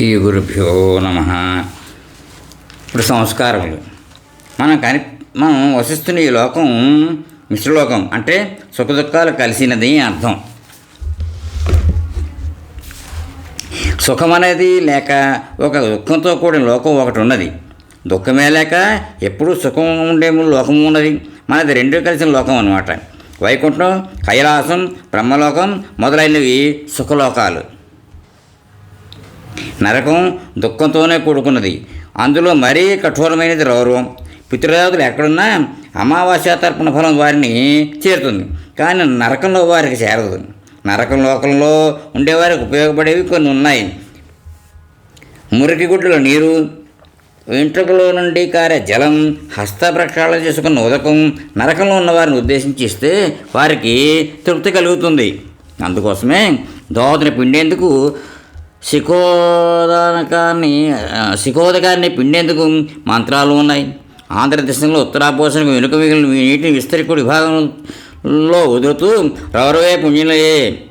శ్రీ గురుభ్యో నమ. ఇప్పుడు సంస్కారములు. మనం కని మనం వసిస్తున్న ఈ లోకం మిశ్రలోకం అంటే సుఖదుఖాలు కలిసినది అని అర్థం. సుఖం అనేది లేక ఒక దుఃఖంతో కూడిన లోకం ఒకటి ఉన్నది. దుఃఖమే లేక ఎప్పుడూ సుఖం ఉండే లోకం ఉన్నది. మనది రెండు కలిసిన లోకం అనమాట వైకుంఠం కైలాసం బ్రహ్మలోకం మొదలైనవి సుఖలోకాలు. నరకం దుఃఖంతోనే కూడుకున్నది. అందులో మరీ కఠోరమైనది రౌరవం పితృదేవతలు ఎక్కడున్నా అమావాస్య తర్పణ ఫలం వారిని చేరుతుంది. కానీ నరకంలో వారికి చేరదు. నరకం లోకంలో ఉండేవారికి ఉపయోగపడేవి కొన్ని ఉన్నాయి. మురికి గుడ్డల నీరు వెంట్రుకలో నుండి కారే జలం హస్త ప్రక్షాళన చేసుకున్న ఉదకం నరకంలో ఉన్న వారిని ఉద్దేశించి ఇస్తే వారికి తృప్తి కలుగుతుంది. అందుకోసమే దోదని పిండేందుకు శిఖోదకాన్ని శిఖోదకాన్ని పిండేందుకు మంత్రాలు ఉన్నాయి. ఆంధ్రదేశంలో ఉత్తరాపోషణకు వెనుక మిగిలిన నీటిని విస్తరికుడు విభాగంలో వదులుతూ రవరవే పుణ్యులయే.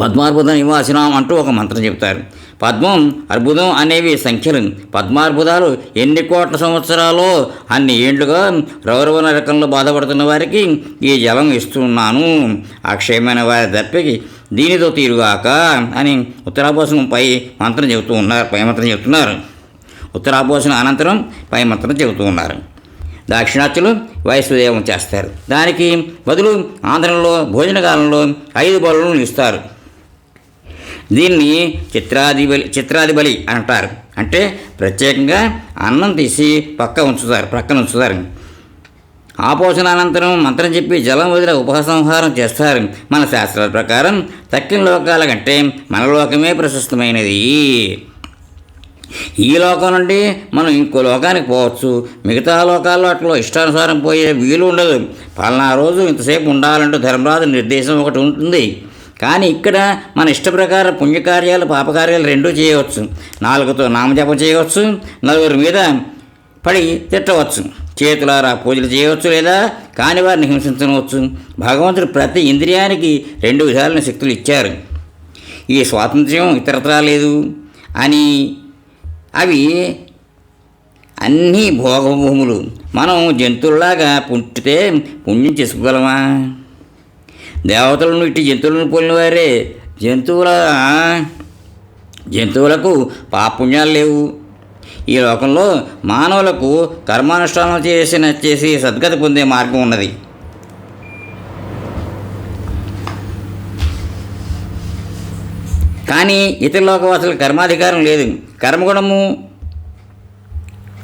పద్మార్బుద నివాసినాం అంటూ ఒక మంత్రం చెబుతారు. పద్మం అర్బుదం అనేవి సంఖ్యలు. పద్మార్బుదాలు ఎన్ని కోట్ల సంవత్సరాలో అన్ని ఏండ్లుగా రౌరవ నరకంలో బాధపడుతున్న వారికి ఈ జలం ఇస్తున్నాను. అక్షయమైన వారి దప్పికి దీనితో తీరుగాక అని ఉత్తరాపోషణం పై మంత్రం చెబుతూ ఉన్నారు పై మంత్రం చెబుతున్నారు. ఉత్తరాభోసనం అనంతరం పై మంత్రం చెబుతూ ఉన్నారు. దాక్షిణాత్యులు వయస్సుదేవం చేస్తారు. దానికి బదులు ఆంధ్రంలో భోజనకాలంలో ఐదు బలులను ఇస్తారు దీన్ని చిత్రాది బలి చిత్రాది బలి అంటారు. అంటే ప్రత్యేకంగా అన్నం తీసి పక్క ఉంచుతారు ప్రక్కన ఉంచుతారు. ఆపోషణ అనంతరం మంత్రం చెప్పి జలం వదిలి ఉపసంహారం చేస్తారు. మన శాస్త్రాల ప్రకారం తక్కిన లోకాల కంటే మన లోకమే ప్రశస్తమైనది. ఈ లోకం నుండి మనం ఇంకో లోకానికి పోవచ్చు. మిగతా లోకాల్లో అట్లా ఇష్టానుసారం పోయే వీలు ఉండదు. పలానా రోజు ఇంతసేపు ఉండాలంటూ ధర్మరాజు నిర్దేశం ఒకటి ఉంటుంది. కానీ ఇక్కడ మన ఇష్ట ప్రకారం పుణ్యకార్యాలు పాపకార్యాలు రెండూ చేయవచ్చు. నాలుగుతో నామజపం చేయవచ్చు. నలుగురి మీద పడి తిట్టవచ్చు. చేతులారా పూజలు చేయవచ్చు లేదా కాని వారిని హింసించవచ్చు భగవంతుడు ప్రతి ఇంద్రియానికి రెండు విధాలైన శక్తులు ఇచ్చారు. ఈ స్వాతంత్ర్యం ఇతరత్రా లేదు అని అవి అన్నీ భోగభూములు. మనం జంతువులాగా పుట్టితే పుణ్యం చేసుకోగలమా? దేవతలను ఇట్టి జంతువులను పోలిన వారే జంతువుల? జంతువులకు పాపుణ్యాలు లేవు. ఈ లోకంలో మానవులకు కర్మానుష్ఠానం చేసిన చేసి సద్గతి పొందే మార్గం ఉన్నది. కానీ ఇతర లోకవాసులకు కర్మాధికారం లేదు. కర్మగుణము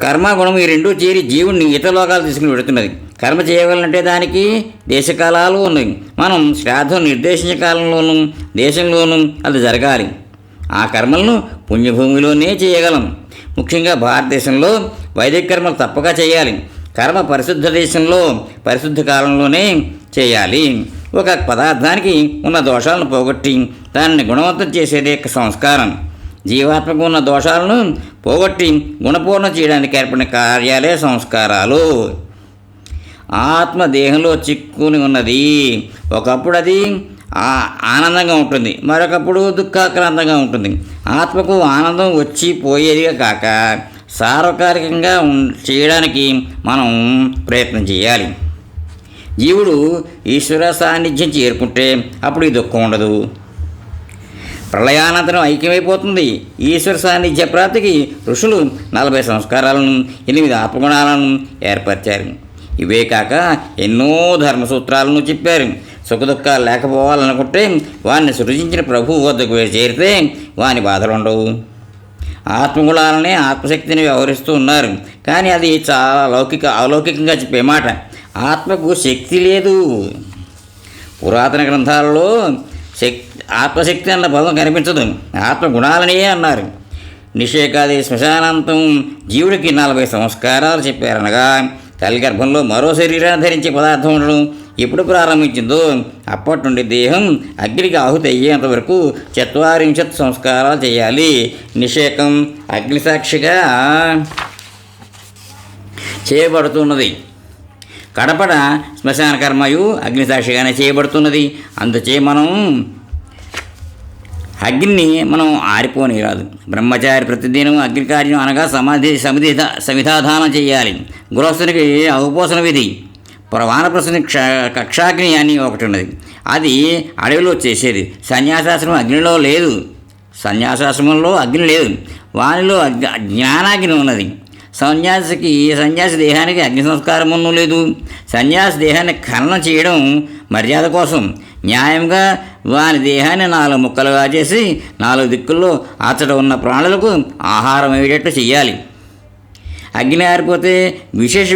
కర్మగుణం ఈ రెండూ చేరి జీవుణ్ణి ఇతర లోకాలు తీసుకుని పెడుతున్నది కర్మ చేయగలంటే దానికి దేశకాలాలు ఉన్నాయి మనం శ్రాద్ధం నిర్దేశించే కాలంలోనూ దేశంలోనూ అది జరగాలి. ఆ కర్మలను పుణ్యభూమిలోనే చేయగలం. ముఖ్యంగా భారతదేశంలో వైదిక కర్మలు తప్పక చేయాలి. కర్మ పరిశుద్ధ దేశంలో పరిశుద్ధ కాలంలోనే చేయాలి. ఒక పదార్థానికి ఉన్న దోషాలను పోగొట్టి దానిని గుణవంతం చేసేదే సంస్కారం. జీవాత్మకు ఉన్న దోషాలను పోగొట్టి గుణపూర్ణం చేయడానికి ఏర్పడిన కార్యాలే సంస్కారాలు. ఆత్మ దేహంలో చిక్కుని ఉన్నది. ఒకప్పుడు అది ఆనందంగా ఉంటుంది. మరొకప్పుడు దుఃఖాక్రాంతంగా ఉంటుంది. ఆత్మకు ఆనందం వచ్చి పోయేదిగా కాక సార్వకాలికంగా చేయడానికి మనం ప్రయత్నం చేయాలి. జీవుడు ఈశ్వర సాన్నిధ్యం చేరుకుంటే అప్పుడు ఈ దుఃఖం ఉండదు. ప్రళయానంతరం ఐక్యమైపోతుంది. ఈశ్వర సాన్నిధ్య ప్రాప్తికి ఋషులు నలభై సంస్కారాలను ఎనిమిది ఆత్మగుణాలను ఏర్పరిచారు. ఇవే కాక ఎన్నో ధర్మసూత్రాలను చెప్పారు. సుఖదుఖాలు లేకపోవాలనుకుంటే వారిని సృజించిన ప్రభువు వద్దకు చేరితే వాని బాధలు ఉండవు. ఆత్మగుణాలనే ఆత్మశక్తిని వ్యవహరిస్తూ ఉన్నారు. కానీ అది చాలా లౌకిక అలౌకికంగా చెప్పే మాట. ఆత్మకు శక్తి లేదు. పురాతన గ్రంథాలలో శక్తి ఆత్మశక్తి అన్న పదం కనిపించదు. ఆత్మగుణాలనే అన్నారు. నిషేకాది శ్మశానాంతం జీవుడికి నలభై సంస్కారాలు చెప్పారనగా తల్లి గర్భంలో మరో శరీరాన్ని ధరించే పదార్థం ఉండడం ఎప్పుడు ప్రారంభించిందో. అప్పటి నుండి దేహం అగ్నికి ఆహుతి అయ్యేంత వరకు చత్వారింశత్ సంస్కారాలు చేయాలి. నిషేకం అగ్నిసాక్షిగా చేయబడుతున్నది. కడపడ శ్మశాన కర్మయు అగ్నిసాక్షిగానే చేయబడుతున్నది. అందుచే మనం అగ్నిని మనం ఆరిపోని రాదు బ్రహ్మచారి ప్రతిదినం అగ్ని కార్యం అనగా సమాధి సమిధి సమిధాధానం చేయాలి. గృహస్థునికి అవపోసన విధి? వానప్రస్థుని క్ష కక్షాగ్ని అని ఒకటి ఉన్నది. అది అడవిలో చేసేది. సన్యాసాశ్రమం అగ్నిలో లేదు. సన్యాసాశ్రమంలో అగ్ని లేదు. వానిలో అగ్ని జ్ఞానాగ్ని ఉన్నది. సన్యాసికి సన్యాసి దేహానికి అగ్ని సంస్కారమును లేదు. సన్యాసి దేహాన్ని ఖననం చేయడం మర్యాద కోసం. న్యాయంగా వాని దేహాన్ని నాలుగు ముక్కలుగా చేసి నాలుగు దిక్కుల్లో అతడు ఉన్న ప్రాణులకు ఆహారం అయ్యేటట్టు చెయ్యాలి. అగ్ని ఆరిపోతే విశేష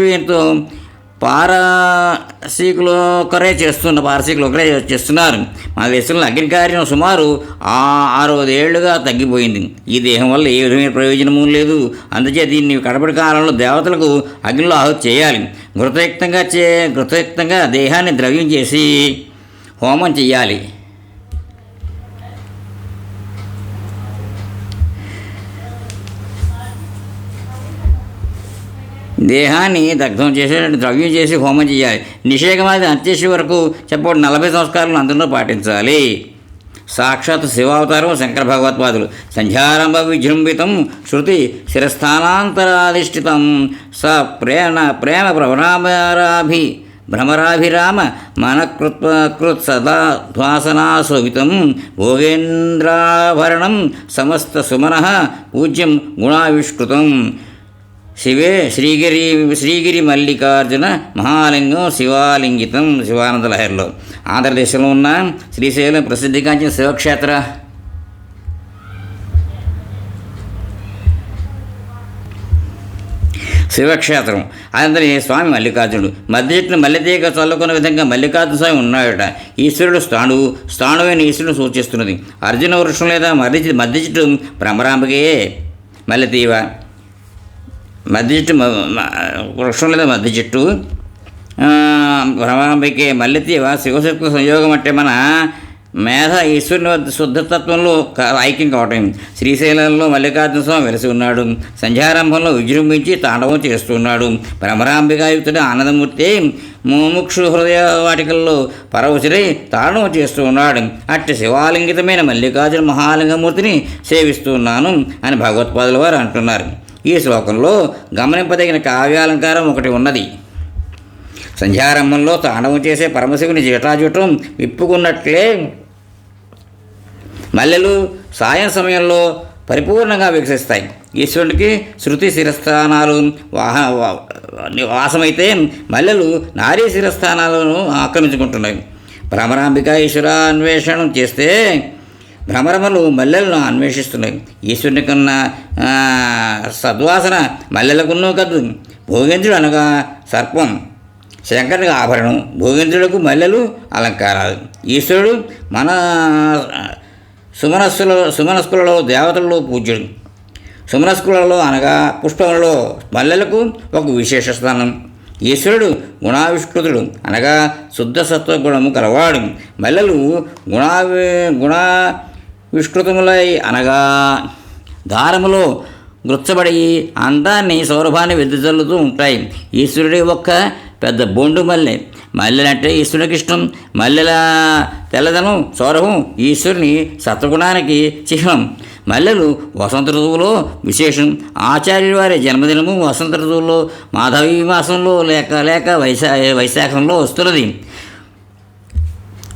పారసీకులు ఒకరే చేస్తున్న పారసీకులు ఒకరే చేస్తున్నారు. మన దేశంలో అగ్ని కార్యం సుమారు ఆ అరవై ఏళ్ళుగా తగ్గిపోయింది. ఈ దేహం వల్ల ఏ విధమైన ప్రయోజనము లేదు. అందుచే దీన్ని కడపటి కాలంలో దేవతలకు అగ్నిలో ఆహుతి చేయాలి. గృతయుక్తంగా చే కృతయుక్తంగా దేహాన్ని ద్రవ్యం చేసి హోమం చేయాలి దేహాన్ని దగ్ధం చేసేటువంటి ద్రవ్యం చేసి హోమం చేయాలి. నిషేకమాది అంత్యశి వరకు చెప్పబడి నలభై సంస్కారాలను అందరిలో పాటించాలి. సాక్షాత్ శివావతారం శంకర భగవత్పాదులు. సంధ్యారంభ విజృంభితం శృతి శిరస్థానాంతరాధిష్ఠితం. స ప్రేణ ప్రేమ భ్రమరాభి భ్రమరాభిరామ మన కృత్ సదా ధ్వాసనాశోభితం. భోగేంద్రాభరణం సమస్త సుమన పూజ్యం గుణావిష్కృతం. శివే శ్రీగిరి శ్రీగిరి మల్లికార్జున మహాలింగం శివాలింగితం శివానంద లహరిలో. ఆంధ్రదేశంలో ఉన్న శ్రీశైలం ప్రసిద్ధిగాంచిన శివక్షేత్ర? శివక్షేత్రం. అందరి స్వామి మల్లికార్జునుడు. మధ్య చెట్లు మల్లెతీగ చల్లుకున్న విధంగా మల్లికార్జున స్వామి ఉన్నాడట. ఈశ్వరుడు స్థాణువు. స్థాణువైన ఈశ్వరుడు సూచిస్తున్నది. అర్జున వృక్షం లేదా మర్రి మధ్య చెట్టు భ్రమరాంబకే మల్లెతీవ. మధ్య చెట్టు వృక్షం లేదా మధ్య చెట్టు ఆ, భ్రమరాంబికే మల్లెతీవ శివశక్తి సంయోగం అంటే మన మేధ ఈశ్వరుని వద్ద శుద్ధతత్వంలో ఐక్యం కావటం. శ్రీశైలంలో మల్లికార్జున స్వామి వెలిసి ఉన్నాడు. సంధ్యారంభంలో విజృంభించి తాండవం చేస్తున్నాడు. భ్రమరాంబికాయుక్తుడు ఆనందమూర్తి ముముక్షు హృదయ వాటికల్లో పరవశుడై తాండవం చేస్తూ ఉన్నాడు అట్టి శివాలింగితమైన మల్లికార్జున మహాలింగమూర్తిని సేవిస్తున్నాను అని భగవత్పాదుల వారు అంటున్నారు. ఈ శ్లోకంలో గమనింపదగిన కావ్యాలంకారం ఒకటి ఉన్నది. సంధ్యారంభంలో తాండవం చేసే పరమశివుని జటాజుటం విప్పుకున్నట్లే మల్లెలు సాయం సమయంలో పరిపూర్ణంగా వికసిస్తాయి. ఈశ్వరుడికి శృతి శిరస్థానాలు వాహ వాసమైతే మల్లెలు నారీ శిరస్థానాలను ఆక్రమించుకుంటున్నాయి. భ్రమరాంబిక ఈశ్వరాన్వేషణం చేస్తే భ్రమరమలు మల్లెలను అన్వేషిస్తున్నాయి. ఈశ్వరునికి ఉన్న సద్వాసన మల్లెలకున్నూ కద్దు. భోగేంద్రుడు అనగా సర్పం. శంకరుడికి ఆభరణం. భోగించుడుకు మల్లెలు అలంకారాలు. ఈశ్వరుడు మన సుమనస్సులో సుమనస్కులలో దేవతలలో పూజ్యుడు. సుమనస్కులలో అనగా పుష్పములలో మల్లెలకు ఒక విశేష స్థానం. ఈశ్వరుడు గుణావిష్కృతుడు. అనగా శుద్ధ సత్వ గుణము కలవాడు. మల్లెలు గుణావి గుణ విష్కృతములై అనగా దారములో గుచ్చబడి అందాన్ని సౌరభాన్ని వెదజల్లుతూ ఉంటాయి. ఈశ్వరుడి ఒక్క పెద్ద బొండు మల్లె. మల్లెలంటే ఈశ్వరునికి ఇష్టం మల్లెల తెల్లదనం సౌరభం ఈశ్వరుని సత్వగుణానికి చిహ్నం. మల్లెలు వసంత ఋతువులో విశేషం. ఆచార్యుడి వారి జన్మదినము వసంత ఋతువులో మాధవీ మాసంలో లేక లేక వైశా వైశాఖంలో వస్తున్నది.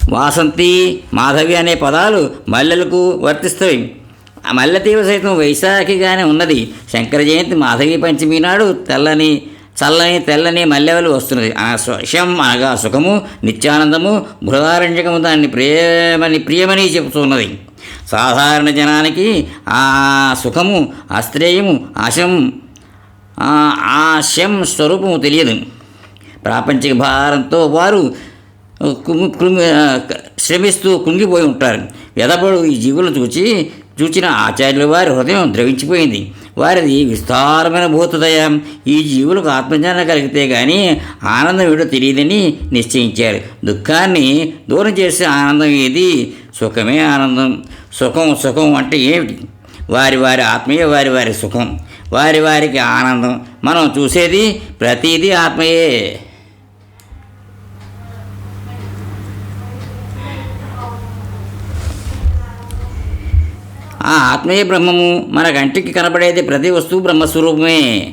వాసంతి మాధవి అనే పదాలు మల్లెలకు వర్తిస్తాయి. ఆ మల్లె తీవ సైతం వైశాఖిగానే ఉన్నది. శంకర జయంతి మాధవి పంచమి నాడు తెల్లని చల్లని తెల్లని మల్లెవలు వస్తున్నది. ఆ సుషం అనగా సుఖము నిత్యానందము బృహదారణ్యకము దాన్ని ప్రియమని ప్రియమని చెబుతున్నది. సాధారణ జనానికి ఆ సుఖము అశ్రేయము ఆశం ఆ శం స్వరూపము తెలియదు. ప్రాపంచిక భారంతో వారు కృంగి శ్రమిస్తూ కుంగిపోయి ఉంటారు. ఎదపడు ఈ జీవులను చూచి చూచిన ఆచార్యుల వారి హృదయం ద్రవించిపోయింది. వారిది విస్తారమైన భూతదయ. ఈ జీవులకు ఆత్మజ్ఞానం కలిగితే కానీ ఆనందం ఏడో తెలియదని నిశ్చయించారు. దుఃఖాన్ని దూరం చేసే ఆనందం ఏది? సుఖమే ఆనందం. సుఖం సుఖం అంటే ఏమిటి? వారి వారి ఆత్మీయ వారి వారి సుఖం. వారి వారికి ఆనందం. మనం చూసేది ప్రతిదీ ఆత్మయే. ఆ ఆత్మీయ బ్రహ్మము. మన కంటికి కనబడేది ప్రతి వస్తువు బ్రహ్మస్వరూపమే.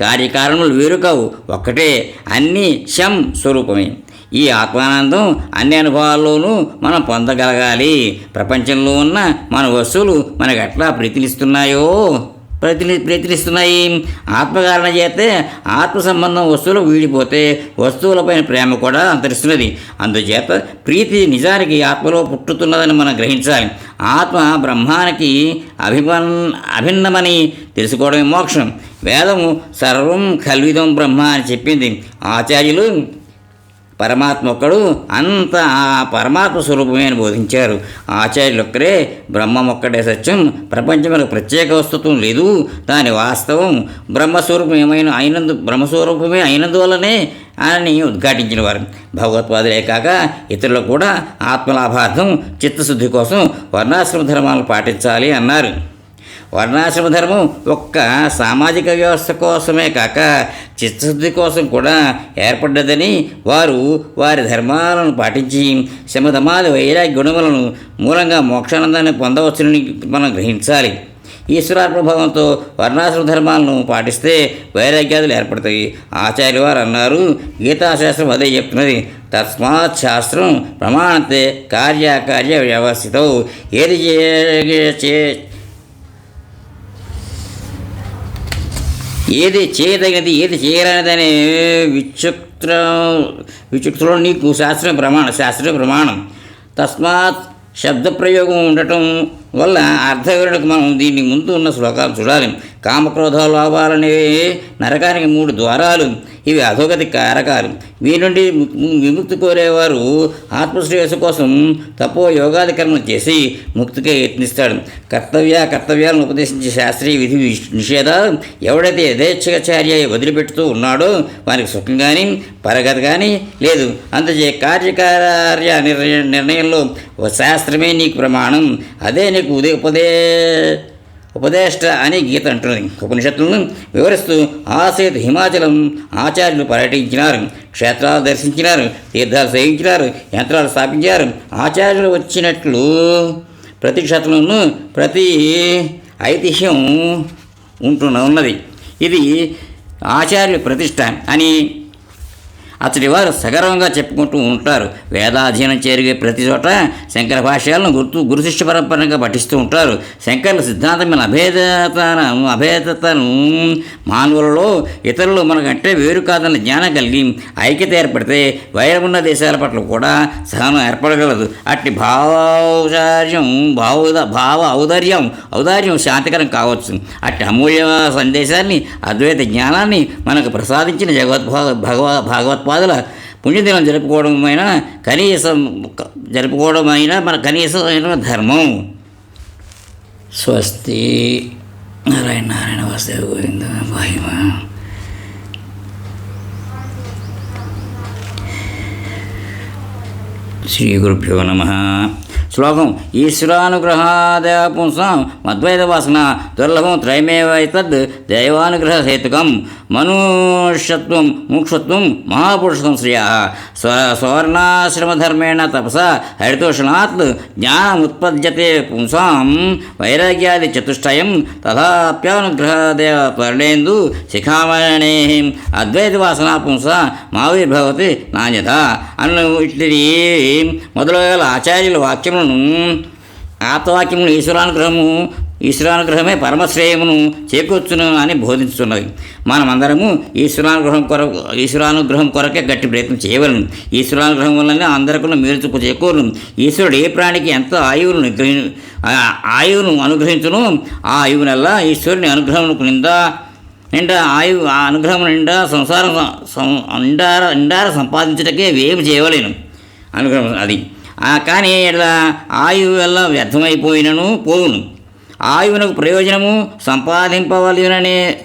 కార్యకారణములు వేరు కావు ఒక్కటే అన్నీ శం స్వరూపమే. ఈ ఆత్మానందం అన్ని అనుభవాల్లోనూ మనం పొందగలగాలి. ప్రపంచంలో ఉన్న మన వస్తువులు మనకు ఎట్లా ప్రీతినిస్తున్నాయో. ప్రతి ప్రయత్నిస్తున్నాయి ఆత్మకారణ చేస్తే ఆత్మ సంబంధం వస్తువులు వీడిపోతే వస్తువులపైన ప్రేమ కూడా అంతరిస్తున్నది. అందుచేత ప్రీతి నిజానికి ఆత్మలో పుట్టుతున్నదని మనం గ్రహించాలి. ఆత్మ బ్రహ్మానికి అభిమన్ అభిన్నమని తెలుసుకోవడమే మోక్షం. వేదము సర్వం కల్విదం బ్రహ్మ అని చెప్పింది. ఆచార్యులు పరమాత్మ ఒక్కడు అంత ఆ పరమాత్మ స్వరూపమే అని బోధించారు. ఆచార్యులు ఒక్కరే బ్రహ్మం ఒక్కడే సత్యం ప్రపంచంలో ప్రత్యేక వస్తుత్వం లేదు. దాని వాస్తవం బ్రహ్మస్వరూపం ఏమైనా అయినందు బ్రహ్మస్వరూపమే అయినందువల్లనే అని ఉద్ఘాటించిన వారు. భగవత్పాదులే కాక ఇతరులు కూడా ఆత్మలాభార్థం చిత్తశుద్ధి కోసం వర్ణాశ్రమ ధర్మాలను పాటించాలి అన్నారు. వర్ణాశ్రమ ధర్మం ఒక్క సామాజిక వ్యవస్థ కోసమే కాక చిత్తశుద్ధి కోసం కూడా ఏర్పడ్డదని వారు వారి ధర్మాలను పాటించి శమధమాది వైరాగ్య గుణములను మూలంగా మోక్షానందాన్ని పొందవచ్చునని మనం గ్రహించాలి. ఈశ్వరాత్మభావంతో వర్ణాశ్రమ ధర్మాలను పాటిస్తే వైరాగ్యాదులు ఏర్పడతాయి. ఆచార్య వారు అన్నారు గీతాశాస్త్రం అదే చెప్తున్నది. తస్మాత్ శాస్త్రం ప్రమాణతే కార్యకార్య వ్యవస్థతో. ఏది చే- ఏది చేయదగినది ఏది చేయరానిదనే విచిత్ర విచక్షణలో నీకు శాస్త్రీయ ప్రమాణం శాస్త్రీయ ప్రమాణం. తస్మాత్ శబ్ద ప్రయోగం ఉండటం వల్ల అర్థ మనం దీన్ని ముందు ఉన్న శ్లోకాలు చూడాలి. కామక్రోధ లోపాలనేవి నరకానికి మూడు ద్వారాలు ఇవి అధోగతి కారకాలు. వీరి నుండి విముక్తి కోరేవారు ఆత్మశ్రేయస్సు కోసం తపో యోగాది కర్మలు చేసి ముక్తికే యత్నిస్తాడు. కర్తవ్య కర్తవ్యాలను ఉపదేశించే శాస్త్రీయ విధి నిషేధాలు ఎవడైతే యథేచ్ఛాచార్య వదిలిపెడుతూ ఉన్నాడో వారికి సుఖం కానీ పరగతి కానీ లేదు. అందుచే కార్యకార్య నిర్ణయ నిర్ణయంలో ఓ శాస్త్రమే నీకు ప్రమాణం. అదే నీకు ఉదయ ఉపదే ఉపదేష్ట అని గీత అంటున్నది ఉపనిషత్తులను వివరిస్తూ ఆసేత్ హిమాచలం ఆచార్యులు పర్యటించినారు క్షేత్రాలు దర్శించినారు తీర్థాలు సేవించినారు యంత్రాలు స్థాపించారు ఆచార్యులు వచ్చినట్లు ప్రతి క్షేత్రంలోనూ ప్రతి ఐతిహ్యం ఉంటున్న ఉన్నది. ఇది ఆచార్యుల ప్రతిష్ట అని అతడి వారు సగర్వంగా చెప్పుకుంటూ ఉంటారు. వేదాధ్యయనం చేరిగే ప్రతి చోట శంకర భాష్యాలను గుర్తు గురుశిష్ట పరంపరంగా పఠిస్తూ ఉంటారు. శంకరుల సిద్ధాంతమైన అభేదతను అభేదతను మానవులలో ఇతరులు మనకంటే వేరు కాదన్న జ్ఞానం కలిగి ఐక్యత ఏర్పడితే వైరమున్న దేశాల పట్ల కూడా సహనం ఏర్పడగలదు. అట్టి భావౌచార్యం భావ భావ ఔదార్యం ఔదార్యం శాంతికరం కావచ్చు. అట్టి అమూల్య సందేశాన్ని అద్వైత జ్ఞానాన్ని మనకు ప్రసాదించిన జగవద్భా భగవ పాదల పుణ్యదినం జరుపుకోవడమైనా కనీసం జరుపుకోవడమైనా మన కనీసమైన ధర్మం. స్వస్తి నారాయణ నారాయణ వాసుదేవ గోవింద మహిమ. శ్రీ గురుభ్యో నమ. శ్లోకం ఈశ్వరానుగ్రహాదయ పుంసాం మద్వైత వాసన దుర్లభం త్రయమేవైతద్ దైవానుగ్రహ హేతుకం. మనుష్యత్వం మోక్షత్వం మహాపురుషత్వం శ్రియ స్వ సువర్ణాశ్రమధర్మేణ తపస హరితోషణాత్ జ్ఞానముత్పద్యతే పుంసాం వైరాగ్యాది చతుష్టయం తథాప్యానుగ్రహదేవ పర్ణేందు శిఖామణే అద్వైత వాసనా పుంస మావిర్భవతి నాణ్యత అను ఇట్లి మొదలగల ఆచార్యుల వాక్యములను ఆత్మవాక్యములు ఈశ్వరానుగ్రహము ఈశ్వరానుగ్రహమే పరమశ్రేయమును చేకూర్చును అని బోధించుతున్నది మనమందరము ఈశ్వరానుగ్రహం కొరకు ఈశ్వరానుగ్రహం కొరకే గట్టి ప్రయత్నం చేయవలను. ఈశ్వరానుగ్రహం వల్లనే అందరికీ మేలుచుకు చేకూరును. ఈశ్వరుడు ఏ ప్రాణికి ఎంత ఆయువును నిగ్రహి ఆయువును అనుగ్రహించును ఆ ఆయువునల్లా ఈశ్వరుని అనుగ్రహం నిందా నిండా ఆయు ఆ అనుగ్రహం నిండా సంసారం అండార నిండార సంపాదించటకే వేమి చేయవలేను. అనుగ్రహం అది. కానీ ఇట్లా ఆయువు వల్ల వ్యర్థమైపోయినను పోవును. ఆయువునకు ప్రయోజనము సంపాదింపవలననే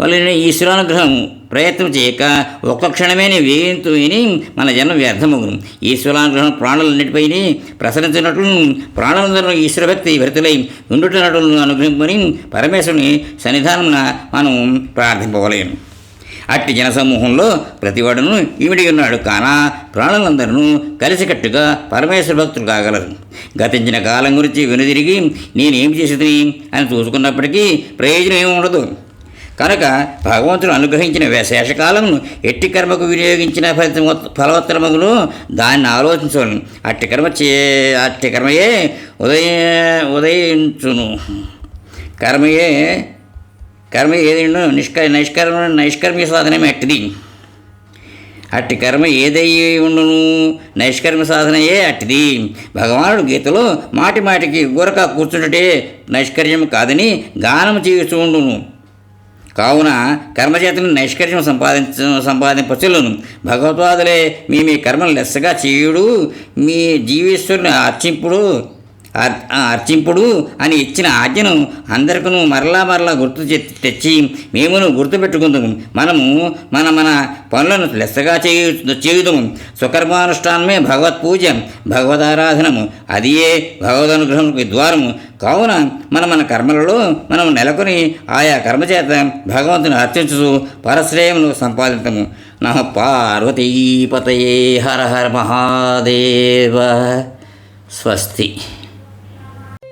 వలన ఈశ్వరానుగ్రహము. ప్రయత్నం చేయక ఒక్క క్షణమే వేయంతు విని మన జన్మ వ్యర్థమగును. ఈశ్వరానుగ్రహం ప్రాణులన్నిటిపైన ప్రసరించినట్లు ప్రాణులందరూ ఈశ్వరభక్తి భరితులై ఉండుటనటులను అనుగ్రహింపని పరమేశ్వరుని సన్నిధానం మనం ప్రార్థింపవలేము అట్టి జనసమూహంలో ప్రతివాడును ఈమిడి ఉన్నాడు. కానా ప్రాణులందరూ కలిసికట్టుగా పరమేశ్వర భక్తులు కాగలరు. గతించిన కాలం గురించి వెనుదిరిగి నేనేం చేసేది అని చూసుకున్నప్పటికీ ప్రయోజనం ఏమి ఉండదు. కనుక భగవంతుడు అనుగ్రహించిన శేషకాలమును ఎట్టి కర్మకు వినియోగించిన ఫలిత ఫలవత్తరమగును దాన్ని ఆలోచించను అట్టి కర్మ చే అట్టి కర్మయే ఉదయ ఉదయించును. కర్మయే కర్మ ఏదైనా నిష్క నిష్కర్మ నైష్కర్మ్య సాధనమే అట్టిది. అట్టి కర్మ ఏదై ఉండును నైష్కర్మ సాధనయే అట్టిది. భగవానుడు గీతలో మాటి మాటికి గురక కూర్చుంటే నైష్కర్యం కాదని గానం చేస్తూ ఉండును. కావున కర్మచేతను నైష్కర్యం సంపాదించ సంపాదింపచులను భగవత్వాదులే మీ మీ కర్మలు లెస్సగా చేయుడు మీ జీవేశ్వరుని అర్చింపుడు అర్చింపుడు అని ఇచ్చిన ఆజ్ఞను అందరికను మరలా మరలా గుర్తు తెచ్చి మేమును గుర్తుపెట్టుకుందాము. మనము మన మన పనులను లెస్సగా చేయు చేయుదము. సుకర్మానుష్ఠానమే భగవత్ పూజ భగవదారాధనము. అదియే భగవదనుగ్రహముకి ద్వారము కావున మన మన కర్మలలో మనం నెలకొని ఆయా కర్మచేత భగవంతుని అర్చించు పరశ్రేయమును సంపాదితము. నమ పార్వతీపతయే హర హర మహాదేవ. స్వస్తి.